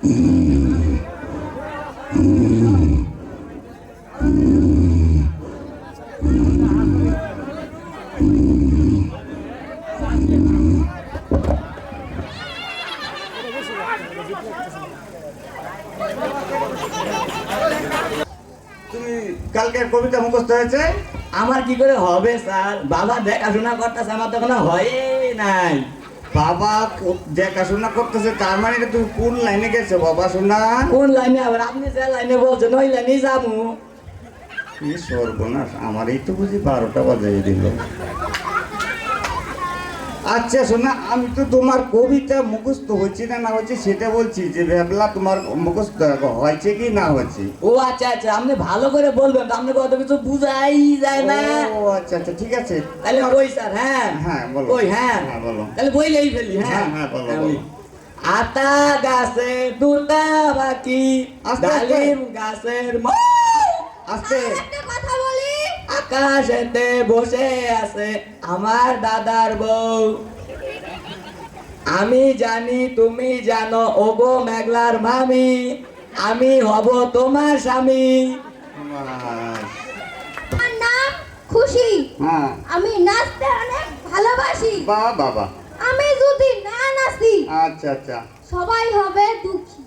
তুমি কালকের কবিতা মুখস্থ হয়েছে? আমার কি করে হবে, স্যার? বাবা দেখাশোনা করতেছে, আমার তো কোনো হয়ে নাই। বাবা দেখাশোনা করতেছে তার মানে তুমি কোন লাইনে গেছো বাবা শোনা কোন লাইনে আবার? আপনি যে লাইনে বলছেন ওই লাইনেই যাব। কি সর্বনাশ আমার এই তো বুঝি বারোটা বাজাই দিল। আচ্ছা শোনা আমি তো তোমার কবিতা মুখস্থ হচ্ছে না না হচ্ছে সেটা বলছি যে ভেবলা তোমার মুখস্থ হয়েছে কি না হয়েছে? ও আচ্ছা আচ্ছা আপনি ভালো করে বলবেন আপনি কত কিছু বুঝাই যায় না। ও আচ্ছা আচ্ছা ঠিক আছে। তাহলে কই স্যার হ্যাঁ। হ্যাঁ বলো। কই হ্যাঁ। হ্যাঁ বলো। তাহলে বইলেই ফেলি হ্যাঁ। হ্যাঁ, হ্যাঁ, বলো। আতা গাছে দুটা বাকি আস্তে, আস্তে। ডালিম গাছের ম- আস্তে। আকাশেতে বসে আছে আমার দাদার বউ। আমি জানি তুমি জানো ওগো মেঘলার মামি আমি হব তোমার স্বামী। আমার নাম খুশি। হ্যাঁ। আমি নাচতে অনেক ভালোবাসি। বা বাবা। আমি যদি না নাচি আচ্ছা আচ্ছা। সবাই হবে দুঃখী।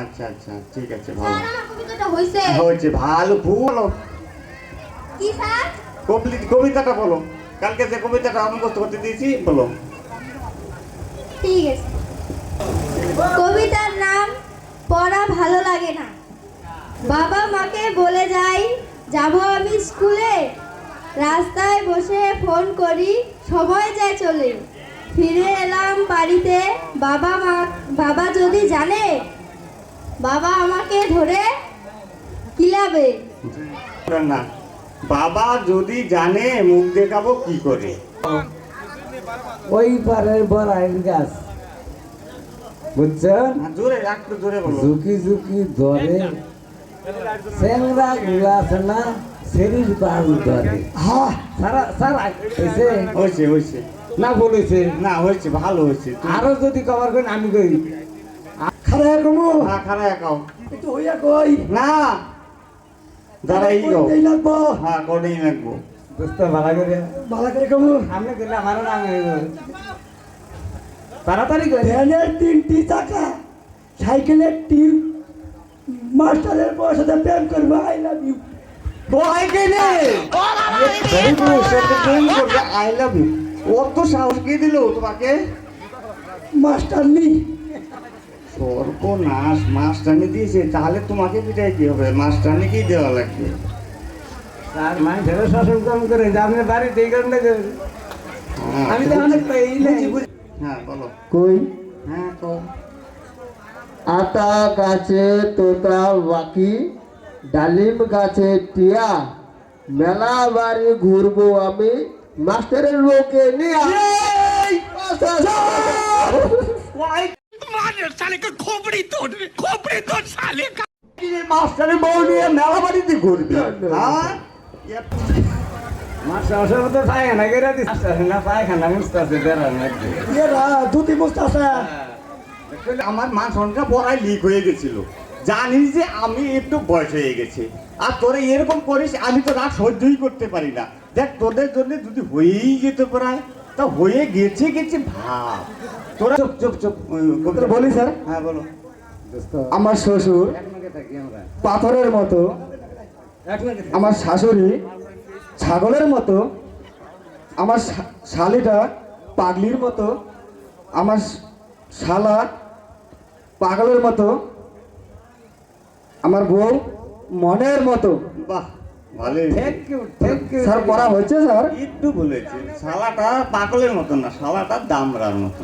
আচ্ছা আচ্ছা। ঠিক আছে স্যার ভালো আমার কবিতাটা হয়েছে ভালো ভালো। কবিতাটা বলো। কালকে যে কবিতাটা মুখস্থ করতে দিয়েছি বলো। ঠিক আছে। কবিতার নাম পড়া ভালো লাগে না। বাবা মাকে বলে যাই যাব আমি স্কুলে। রাস্তায় বসে ফোন করি সময় যায় চলে। ফিরে এলাম বাড়িতে বাবা মা বাবা যদি জানে বাবা আমাকে ধরে কিলাবে। না বাবা যদি জানে মুখ দেখাবো কি করে? ওই পারের বড়াইল গাছ। বুঝছেন? হ্যাঁ, জোরে একটু জোরে বলো। ঝুঁকি ঝুঁকি ধরে। স্যাংরা গুলা আছে না শরীর বাড়ু ধরে। হ্যাঁ। সারা সারা হয়েছে হয়েছে হয়েছে। না বলেছে। না হয়েছে ভালো হয়েছে। আরও যদি কভার করেন আমি কই খারাপ কমু। হ্যাঁ খারাপ একাও একটু হইয়া কই। না গাও এই লাগবো? হ্যাঁ কোনেই লাগবো। দোস্ত ভালো করে ভালো করে কমু। আমি কইলে আমারও নাম হইব তাড়াতাড়ি করে। ভ্যানের তিনটি চাকা সাইকেলের টিম মাস্টারের বউর সাথে প্রেম করব I love you I love you অত সাহস কে দিল তোমাকে? মাস্টার নি। সর্বনাশ মাস্টারনি দিয়েছে তাহলে তোমাকে পিটাই কি হবে? মাস্টারনিকেই দেওয়া লাগবে। স্যার মানুষের শাসন কম করে যে আপনি বাড়িতে এই কারণে হ্যাঁ, আমি তো অনেক হ্যাঁ বলো। কই? হ্যাঁ তো। আতা গাছে তোতা বাকি ডালিম গাছে টিয়া। মেলা বাড়ি ঘুরবো আমি মাস্টারের লোকে নিয়ে মাস্টারের বউ নিয়ে মেলা বাড়িতে ঘুরবি। হ্যাঁ? মুস্তাসা আমার মা সনটা বড়াই লিক হয়ে গেছিল। জানিস যে আমি একটু বয়স হয়ে গেছে। আর তোরা এরকম করিস আমি তো রাত সহ্যই করতে পারি না। দেখ তোদের জন্য যদি হয়েই যেত প্রায় তা হয়ে গেছে গেছে ভাব। তোরা চুপ চুপ চুপ বলি স্যার। হ্যাঁ বলো। আমার শ্বশুর পাথরের মতো আমার শাশুড়ি ছাগলের মতো আমার শালিটা পাগলির মতো আমার শালা পাগলের মতো আমার বউ মনের মতো। বাহ। স্যার পড়া হচ্ছে স্যার? একটু বলেছে শালাটা পাগলের মতন না শালাটা দামরার মতো